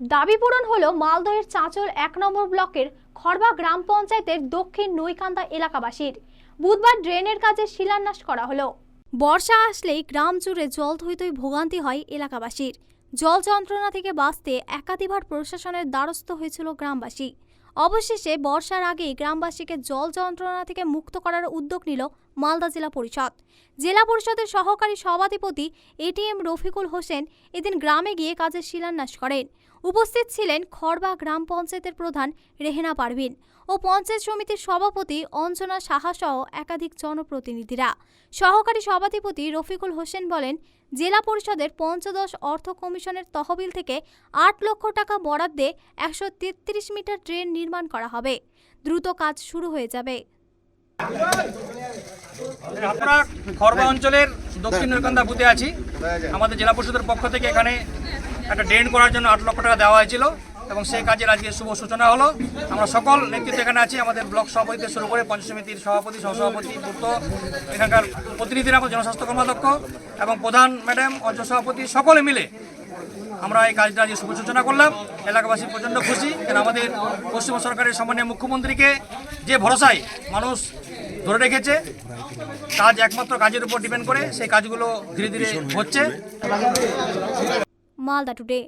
দাবি পূরণ হলো মালদহের চাঁচল এক নম্বর ব্লকের খড়বা গ্রাম পঞ্চায়েতের দক্ষিণ নৈকান্দা এলাকাবাসীর। বুধবার ড্রেনের কাজে শিলান্যাস করা হলো। বর্ষা আসলেই গ্রাম জুড়ে জল থইতই ভোগান্তি হয় এলাকাবাসীর। জল যন্ত্রণা থেকে বাঁচতে একাধিবার প্রশাসনের দ্বারস্থ হয়েছিল গ্রামবাসী। অবশেষে বর্ষার আগেই গ্রামবাসীকে জল যন্ত্রণা থেকে মুক্ত করার উদ্যোগ নিল মালদা জেলা পরিষদ। জেলা পরিষদের সহকারী সভাধিপতি এটিএম রফিকুল হোসেন এদিন গ্রামে গিয়ে কাজের শিলান্যাস করেন। উপস্থিত ছিলেন খড়বা গ্রাম পঞ্চায়েতের প্রধান রেহেনা পারভিন ও পঞ্চায়েত সমিতির সভাপতি অঞ্জনা সাহা সহ একাধিক জনপ্রতিনিধিরা। সহকারী সভাধিপতি রফিকুল হোসেন বলেন, জেলা পরিষদের পঞ্চদশ অর্থ কমিশনের তহবিল থেকে আট লক্ষ টাকা বরাদ্দে একশো তেত্রিশ মিটার ড্রেন নির্মাণ করা হবে। দ্রুত কাজ শুরু হয়ে যাবে। আমরা খড়বা অঞ্চলের দক্ষিণ নৈকান্দা বুথে আছি। আমাদের জেলা পরিষদের পক্ষ থেকে এখানে একটা ড্রেন করার জন্য আট লক্ষ টাকা দেওয়া হয়েছিল এবং সেই কাজের আজকে শুভ সূচনা হলো। আমরা সকল নেতৃত্ব এখানে আছি, আমাদের ব্লক সভাপতি শুরু করে পঞ্চায়েত সমিতির সভাপতি, সহসভাপতি, পূর্ত, এখানকার প্রতিনিধিরা জনস্বাস্থ্য কর্মাধ্যক্ষ এবং প্রধান ম্যাডাম অঞ্চল সভাপতি, সকলে মিলে আমরা এই কাজটা আজকে শুভ সূচনা করলাম। এলাকাবাসী প্রচণ্ড খুশি কারণ আমাদের পশ্চিমবঙ্গ সরকারের সম্মানীয় মুখ্যমন্ত্রীকে যে ভরসায় মানুষ ধরে রেখেছে কাজ একমাত্র কাজের উপর ডিপেন্ড করে, সেই কাজগুলো ধীরে ধীরে হচ্ছে। মালদা টুডে